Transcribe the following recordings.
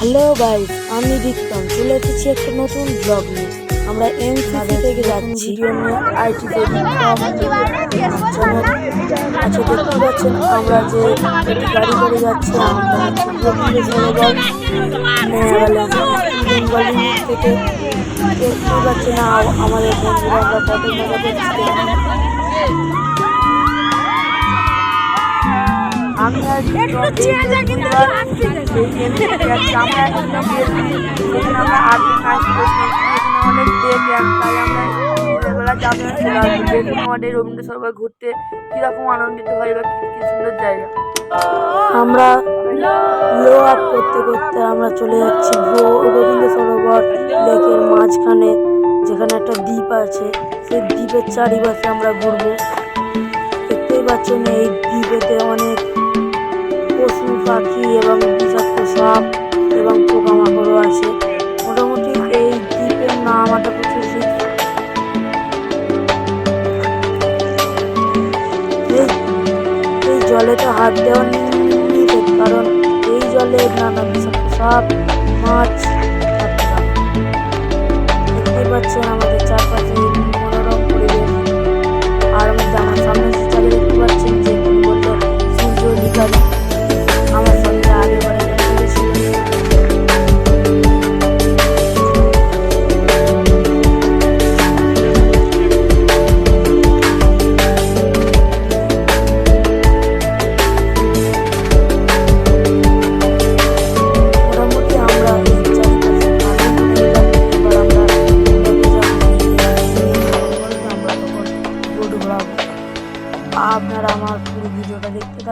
Hello guys আমি দীপ্তম। চলে এসেছি একটা নতুন ব্লগ নিয়ে। আমরা এম এনসিসি থেকে যাচ্ছি। আইটি আচ্ছা দেখতে পাচ্ছেন আমরা যে গাড়ি করে যাচ্ছি থেকে দেখতে পাচ্ছি না আমাদের বন্ধুরা আমরা কত মজা করছি রবীন্দ্র সরোবর ঘুরতে কীরকম আনন্দিত হয় বা কী সুন্দর জায়গা আমরা লো আপ করতে করতে আমরা চলে যাচ্ছি রবীন্দ্র সরোবর লেকের মাঝখানে, যেখানে একটা দ্বীপ আছে। সেই দ্বীপের চারিপাশে আমরা ঘুরবো। পাচ্ছেন এই দ্বীপেতে অনেক পশু, পাখি এবং বিষাক্ত সাপ এবং পোকামাকড়ও আছে। মোটামুটি এই দ্বীপের নাম একটা প্রচুর এই জলেতে হাত দেওয়া কারণ এই জলে নানা বিষাক্ত সাপ, মাছ দেখতে পাচ্ছেন আমাদের চারপাশে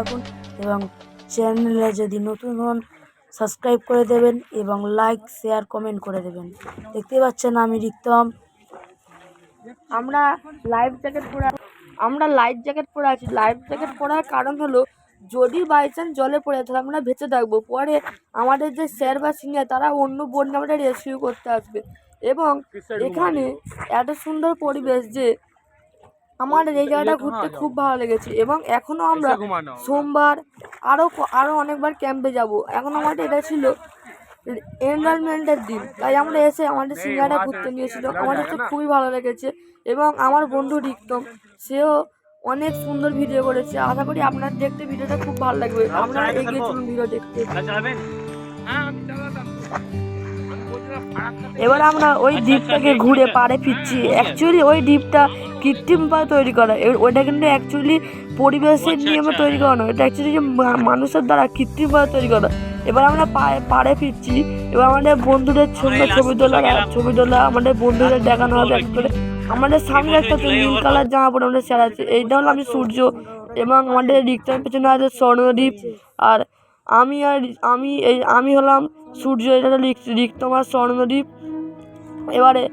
থাকুন এবং চ্যানেলে যদি নতুন হন সাবস্ক্রাইব করে দেবেন এবং লাইক শেয়ার কমেন্ট করে দেবেন। দেখতে পাচ্ছেন আমি রিক্তম আমরা লাইফ জ্যাকেট পরে আমরা লাইফ জ্যাকেট পরে আছি। লাইফ জ্যাকেট পরার কারণ হলো যদি বাই চান্স জলে পড়ে তাহলে আমরা বেঁচে থাকব। পরে আমাদের যে স্যার বা সিনিয়র তারা অন্য বোর্ড আমাদের রেস্কিউ করতে আসবে। এবং এখানে এত সুন্দর পরিবেশ যে আমার এই জায়গাটা ঘুরতে খুব ভালো লেগেছে এবং এখনও আমরা সোমবার আরও আরও অনেকবার ক্যাম্পে যাব। এখন আমাদের এটা ছিল এনরোলমেন্টের দিন। তাই আমরা এসে আমাদের সিঙ্গারা ঘুরতে নিয়েছিল। আমাদের তো খুবই ভালো লেগেছে এবং আমার বন্ধু রিক্তম সেও অনেক সুন্দর ভিডিও করেছে। আশা করি আপনার দেখতে ভিডিওটা খুব ভালো লাগবে। আপনারা এগিয়ে চলুন ভিডিও দেখতে। এবার আমরা ওই দ্বীপটাকে ঘুরে পাড়ে ফিরছি। অ্যাকচুয়ালি ওই দ্বীপটা কৃত্রিমভাবে তৈরি করা। এবার ওইটা কিন্তু অ্যাকচুয়ালি পরিবেশের নিয়মে তৈরি করা নয়। এটা অ্যাকচুয়ালি যে মানুষের দ্বারা কৃত্রিমভাবে তৈরি করা। এবার আমরা পায়ে পাড়ে ফিরছি। এবার আমাদের বন্ধুদের সঙ্গে ছবি তোলা ছবি তোলা আমাদের বন্ধুদের দেখানো হবে এক করে। আমাদের সামনে একটা নীল কালার জামা পরে আমাদের স্যার আছে। এইটা হলো আমি সূর্য এবং আমাদের রিক্তার পেছনে আছে স্বর্ণদ্বীপ আর আমি আর আমি এই, আমি হলাম সূর্য, এটা হলো রিক্তম আর স্বর্ণদ্বীপ। এবারে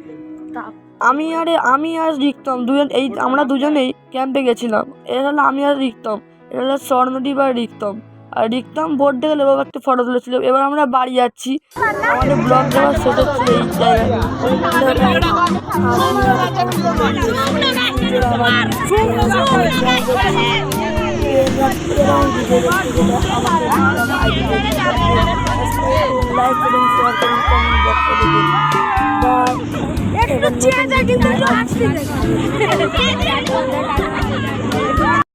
আমি আর আমি আর রিক্তম দুজন, এই আমরা দুজনেই ক্যাম্পে গেছিলাম। এটা হলো আমি আর রিক্তম এটা হলো স্বর্ণদ্বীপ আর রিক্তম। আর রিক্তম বোর্ড থেকে এবার একটা ফটো তুলেছিল। এবার আমরা বাড়ি যাচ্ছি। আমাদের ব্লগ দেওয়া শেষ হচ্ছে এই জায়গায়। লাইক করুন শেয়ার করুন কমেন্ট বক্সে লিখুন বা একটু কিন্তু